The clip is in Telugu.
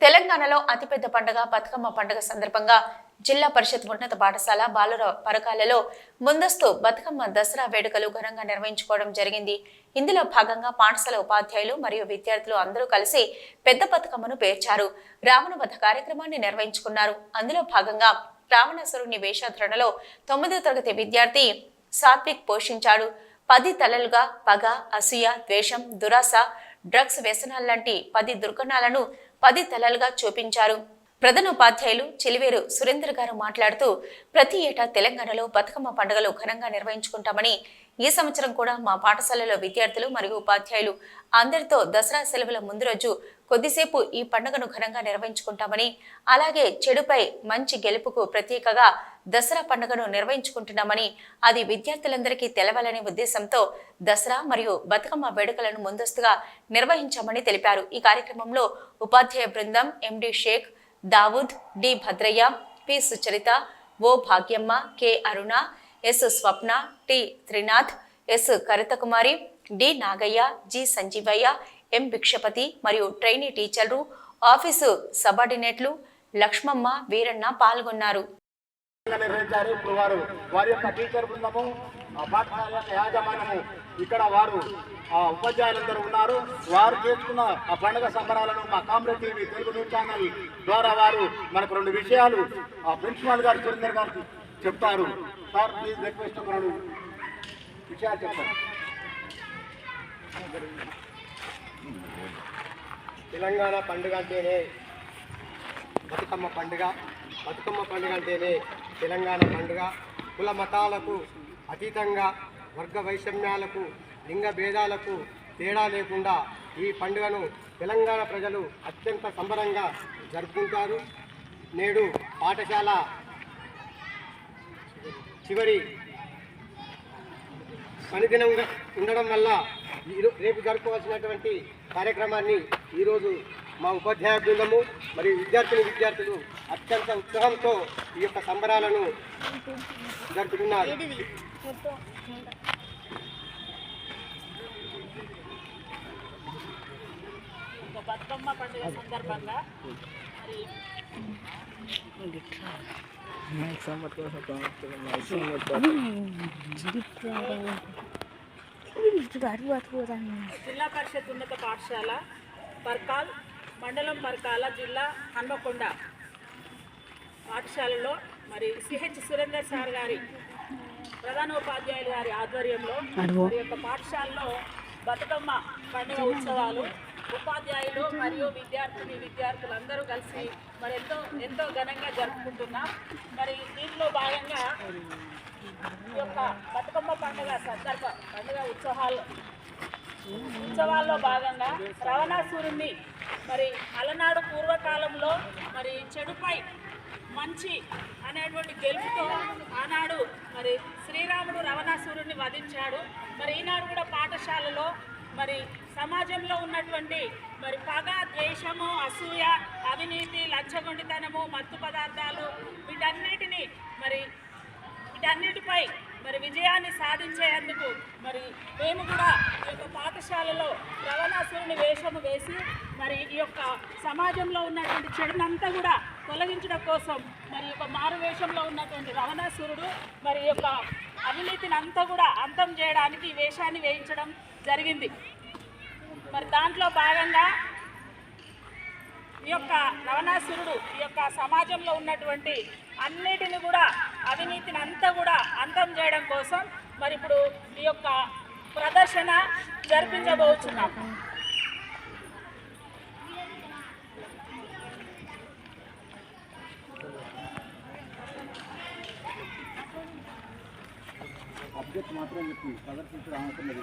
తెలంగాణలో అతిపెద్ద పండుగ బతుకమ్మ పండుగ సందర్భంగా జిల్లా పరిషత్ ఉన్నత పాఠశాల బాలుర పరకాలలో ముందస్తు బతుకమ్మ దసరా వేడుకలు ఘనంగా నిర్వహించుకోవడం జరిగింది. ఇందులో భాగంగా పాఠశాల ఉపాధ్యాయులు మరియు విద్యార్థులు అందరూ కలిసి పెద్ద బతుకమ్మను పేర్చారు. రావణ వధ కార్యక్రమాన్ని నిర్వహించుకున్నారు. అందులో భాగంగా రావణాసురుని వేషధారణలో తొమ్మిదో తరగతి విద్యార్థి సాత్విక్ పోషించాడు. పది తలలుగా పగ అసూయ ద్వేషం దురాశ డ్రగ్స్ వ్యసనాలు లాంటి పది దుర్గుణాలను పది తలలుగా చూపించారు. ప్రధాన ఉపాధ్యాయులు చెలివేరు సురేందర్ గారు మాట్లాడుతూ ప్రతి ఏటా తెలంగాణలో బతుకమ్మ పండుగలు ఘనంగా నిర్వహించుకుంటామని ఈ సంవత్సరం కూడా మా పాఠశాలలో విద్యార్థులు మరియు ఉపాధ్యాయులు అందరితో దసరా సెలవుల ముందు రోజు కొద్దిసేపు ఈ పండుగను ఘనంగా నిర్వహించుకుంటామని అలాగే చెడుపై మంచి గెలుపుకు ప్రత్యేకగా దసరా పండుగను నిర్వహించుకుంటున్నామని అది విద్యార్థులందరికీ తెలవాలనే ఉద్దేశంతో దసరా మరియు బతుకమ్మ వేడుకలను ముందస్తుగా నిర్వహించామని తెలిపారు. ఈ కార్యక్రమంలో ఉపాధ్యాయ బృందం MD Shaik Dawood D Bhadraiah P Sucharitha O Bhagyamma K Aruna S Swapna T Trinath S Karithakumari D Nagaiah G Sanjeevaiah M Bhikshapathi మరియు ట్రైనీ టీచర్లు ఆఫీసు సబార్డినేట్లు లక్ష్మమ్మ వీరన్న పాల్గొన్నారు. నిర్వహించారు. ఇప్పుడు వారు వారి యొక్క టీచర్ బృందము ఆ పాఠశాల యాజమాన్యము ఇక్కడ వారు ఆ ఉపాధ్యాయులందరూ ఉన్నారు. వారు చేసుకున్న ఆ పండుగ సంబరాలను మా comrade TV Telugu news channel ద్వారా వారు మనకు రెండు విషయాలు ఆ ప్రిన్సిపాల్ గారు సురేందర్ గారు చెప్తారు. సార్ ప్లీజ్ రిక్వెస్ట్ రెండు విషయాలు చెప్తారు తెలంగాణ పండుగ అంటేనే బతుకమ్మ పండుగ. బతుకమ్మ పండుగ అంటేనే తెలంగాణ పండుగ. కుల మతాలకు అతీతంగా వర్గ వైషమ్యాలకు లింగ భేదాలకు తేడా లేకుండా ఈ పండుగను తెలంగాణ ప్రజలు అత్యంత సంబరంగా జరుపుకుంటారు. నేడు పాఠశాల చివరి పనిదినంగా ఉండడం వల్ల రేపు జరుపుకోవాల్సినటువంటి కార్యక్రమాన్ని ఈరోజు మా ఉపాధ్యాయ బృందము మరియు విద్యార్థిని విద్యార్థులు అత్యంత ఉత్సాహంతో ఈ యొక్క సంబరాలను బతుకమ్మ పండుగ సందర్భంగా మరి జిల్లా పరిషత్ ఉన్నత పాఠశాల పర్కాల్ మండలం పర్కాల జిల్లా హన్మకొండ పాఠశాలలో మరి సిహెచ్ సురేందర్ సార్ గారి ప్రధానోపాధ్యాయులు గారి ఆధ్వర్యంలో మరి యొక్క పాఠశాలలో బతుకమ్మ పండుగ ఉత్సవాలు ఉపాధ్యాయులు మరియు విద్యార్థిని విద్యార్థులు అందరూ కలిసి మరి ఎంతో ఎంతో ఘనంగా జరుపుకుంటున్నాం. మరి దీనిలో భాగంగా ఈ యొక్క బతుకమ్మ పండుగ సందర్భ పండుగ ఉత్సవాలు ఉత్సవాల్లో భాగంగా రావణాసురుణ్ణి మరి అలనాడు పూర్వకాలంలో మరి చెడుపై మంచి అనేటువంటి గెలుపుతో ఆనాడు మరి శ్రీరాముడు రవణాసురుణ్ణి వధించాడు. మరి ఈనాడు కూడా పాఠశాలలో మరి సమాజంలో ఉన్నటువంటి మరి పగ ద్వేషము అసూయ అవినీతి లంచగొండితనము మత్తు పదార్థాలు వీటన్నిటిని మరి వీటన్నిటిపై మరి విజయాన్ని సాధించేందుకు మరి మేము కూడా ఈ యొక్క పాఠశాలలో రవణాసురుని వేషము వేసి మరి ఈ యొక్క సమాజంలో ఉన్నటువంటి చెడునంతా కూడా తొలగించడం కోసం మరి ఈ యొక్క మారు వేషంలో ఉన్నటువంటి రవణాసురుడు మరి ఈ యొక్క అవినీతిని అంతా కూడా అంతం చేయడానికి ఈ వేషాన్ని వేయించడం జరిగింది. మరి దాంట్లో భాగంగా ఈ యొక్క రవణాసురుడు ఈ యొక్క సమాజంలో ఉన్నటువంటి అన్నిటిని కూడా అవినీతిని అంతా కూడా అంతం చేయడం కోసం మరి ఇప్పుడు ఈ యొక్క ప్రదర్శన జరిపించబోతున్నాం అబ్జెక్ట్ మాత్రం చెప్పి. ప్రదర్శించడం అవసరం లేదు